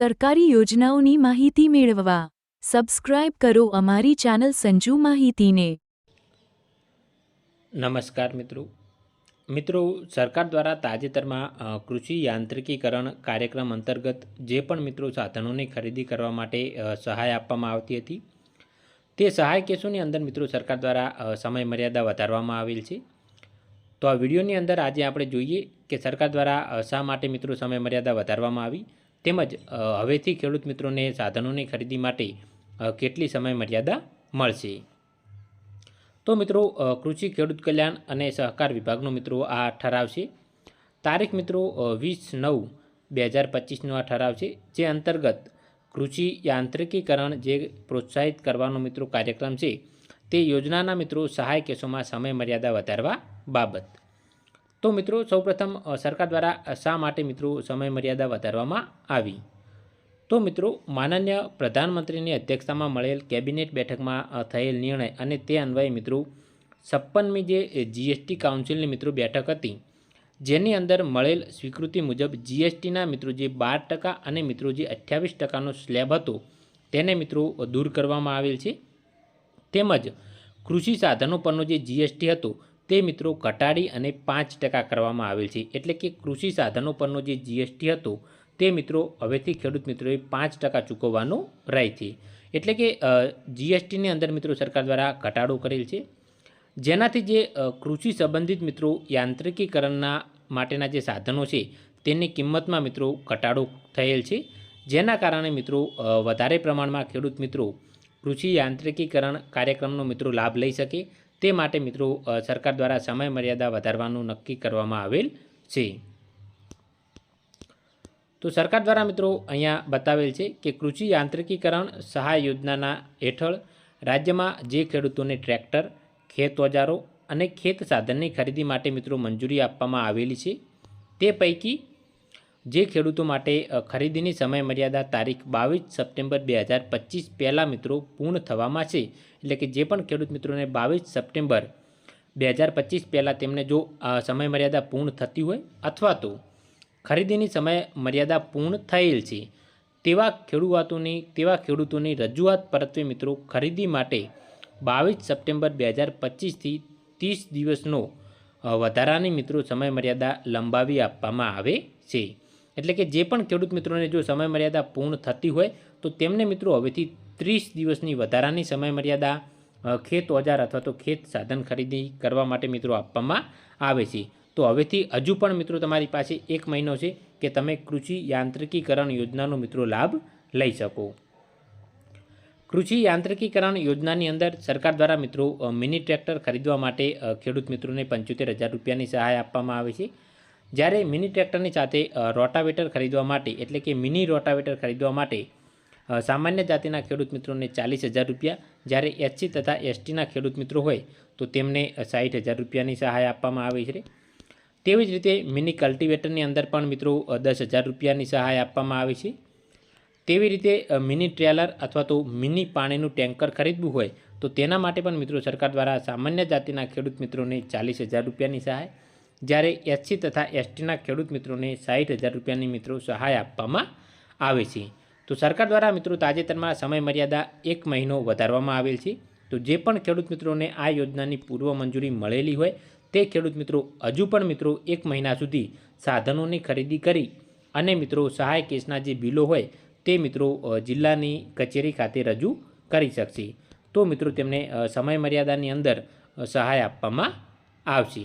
સરકારી યોજનાઓની માહિતી મેળવવા. સબસ્ક્રાઇબ કરો અમારી ચેનલ સંજુ માહિતીને. નમસ્કાર મિત્રો. મિત્રો, સરકાર દ્વારા તાજેતરમાં કૃષિ યાંત્રિકીકરણ કાર્યક્રમ અંતર્ગત જે પણ મિત્રો સાધનોની ખરીદી કરવા માટે સહાય આપવામાં આવતી હતી, તે સહાય કેસોની અંદર મિત્રો સરકાર દ્વારા સમય મર્યાદા વધારવામાં આવેલ છે. તો આ વિડીયોની અંદર આજે આપણે જોઈએ કે સરકાર દ્વારા શા માટે મિત્રો સમય મર્યાદા વધારવામાં આવી તેમજ હવેથી ખેડૂત મિત્રોને સાધનોની ખરીદી માટે કેટલી સમય મર્યાદા મળશે? તો મિત્રો કૃષિ, ખેડૂત કલ્યાણ અને સહકાર વિભાગનો મિત્રો આ ઠરાવ છે. તારીખ મિત્રો વીસ નવ બે હજાર પચીસનો આ ઠરાવ છે, જે અંતર્ગત કૃષિ યાંત્રિકીકરણ જે પ્રોત્સાહિત કરવાનો મિત્રો કાર્યક્રમ છે, તે યોજનાના મિત્રો સહાય કેસોમાં સમય મર્યાદા વધારવા બાબત. તો મિત્રો, સૌપ્રથમ સરકાર દ્વારા શા માટે મિત્રો સમય મર્યાદા વધારવામાં આવી? તો મિત્રો, માનનીય પ્રધાનમંત્રીની અધ્યક્ષતામાં મળેલ કેબિનેટ બેઠકમાં થયેલ નિર્ણય અને તે અન્વયે મિત્રો, છપ્પનમી જે જીએસટી કાઉન્સિલની મિત્રો બેઠક હતી, જેની અંદર મળેલ સ્વીકૃતિ મુજબ જીએસટીના મિત્રો જે બાર ટકા અને મિત્રો જે અઠ્યાવીસ ટકાનો સ્લેબ હતો, તેને મિત્રો દૂર કરવામાં આવેલ છે. તેમજ કૃષિ સાધનો પરનો જે જીએસટી હતો તે મિત્રો ઘટાડી અને પાંચ ટકા કરવામાં આવેલ છે. એટલે કે કૃષિ સાધનો પરનો જે જીએસટી હતો, તે મિત્રો હવેથી ખેડૂત મિત્રોએ પાંચ ટકા ચૂકવવાનો રહે છે. એટલે કે જીએસટીની અંદર મિત્રો સરકાર દ્વારા ઘટાડો કરેલ છે. જેનાથી જે કૃષિ સંબંધિત મિત્રો યાંત્રિકીકરણના માટેના જે સાધનો છે, તેની કિંમતમાં મિત્રો ઘટાડો થયેલ છે. જેના કારણે મિત્રો વધારે પ્રમાણમાં ખેડૂત મિત્રો કૃષિ યાંત્રિકીકરણ કાર્યક્રમનો મિત્રો લાભ લઈ શકે તે માટે મિત્રો સરકાર દ્વારા સમય મર્યાદા વધારવાનું નક્કી કરવામાં આવેલ છે. તો સરકાર દ્વારા મિત્રો અહીંયા બતાવેલ છે કે કૃષિ યાંત્રિકીકરણ સહાય યોજનાના હેઠળ રાજ્યમાં જે ખેડૂતોને ટ્રેક્ટર, ખેત ઓજારો અને ખેત સાધનની ખરીદી માટે મિત્રો મંજૂરી આપવામાં આવેલી છે. તે પૈકી જે ખેડૂતો માટે ખરીદીની સમય મર્યાદા તારીખ બાવીસ સપ્ટેમ્બર બે હજાર પચીસ પહેલાં મિત્રો પૂર્ણ થવામાં છે. એટલે કે જે પણ ખેડૂત મિત્રોને બાવીસ સપ્ટેમ્બર બે હજાર પચીસ પહેલાં તેમને જો સમયમર્યાદા સમય મર્યાદા પૂર્ણ થતી હોય અથવા તો ખરીદીની સમય મર્યાદા પૂર્ણ થયેલ છે, તેવા ખેડૂતોની તેવા ખેડૂતોની રજૂઆત પરત્વે મિત્રો ખરીદી માટે બાવીસ સપ્ટેમ્બર બે હજાર પચીસથી ત્રીસ દિવસનો વધારાની મિત્રો સમય મર્યાદા લંબાવી આપવામાં આવે છે. એટલે કે જે પણ ખેડૂત મિત્રોને જો સમય મર્યાદા પૂર્ણ થતી હોય, તો તેમને મિત્રો હવેથી ત્રીસ દિવસની વધારાની સમય મર્યાદા ખેત ઓજાર અથવા તો ખેત સાધન ખરીદી કરવા માટે મિત્રો આપવામાં આવે છે. તો હવેથી હજુ પણ મિત્રો તમારી પાસે એક મહિનો છે કે તમે કૃષિ યાંત્રિકીકરણ યોજનાનો મિત્રો લાભ લઈ શકો. કૃષિ યાંત્રિકીકરણ યોજનાની અંદર સરકાર દ્વારા મિત્રો મિની ટ્રેક્ટર ખરીદવા માટે ખેડૂત મિત્રોને પંચોતેર હજાર રૂપિયાની સહાય આપવામાં આવે છે. જ્યારે મિની ટ્રેક્ટરની સાથે રોટાવેટર ખરીદવા માટે, એટલે કે મિની રોટાવેટર ખરીદવા માટે સામાન્ય જાતિના ખેડૂત મિત્રોને ચાલીસ હજાર રૂપિયા, જ્યારે એસસી તથા એસટીના ખેડૂત મિત્રો હોય, તો તેમને સાઠ હજાર રૂપિયાની સહાય આપવામાં આવે છે. તેવી જ રીતે મિની કલ્ટિવેટરની અંદર પણ મિત્રો દસ હજાર રૂપિયાની સહાય આપવામાં આવે છે. તેવી રીતે મિની ટ્રેલર અથવા તો મિની પાણીનું ટેન્કર ખરીદવું હોય, તો તેના માટે પણ મિત્રો સરકાર દ્વારા સામાન્ય જાતિના ખેડૂત મિત્રોને ચાલીસ હજાર રૂપિયાની સહાય જ્યારે એસસી તથા એસટીના ખેડૂત મિત્રોને સાઠ હજાર રૂપિયાની મિત્રો સહાય આપવામાં આવે છે. તો સરકાર દ્વારા મિત્રો તાજેતરમાં સમય મર્યાદા એક મહિનો વધારવામાં આવેલ છે. તો જે પણ ખેડૂત મિત્રોને આ યોજનાની પૂર્વ મંજૂરી મળેલી હોય, તે ખેડૂત મિત્રો હજુ પણ મિત્રો એક મહિના સુધી સાધનોની ખરીદી કરી અને મિત્રો સહાય કેસના જે બિલો હોય, તે મિત્રો જિલ્લાની કચેરી ખાતે રજૂ કરી શકશે. તો મિત્રો તેમને સમયમર્યાદાની સમય મર્યાદાની અંદર સહાય આપવામાં આવશે.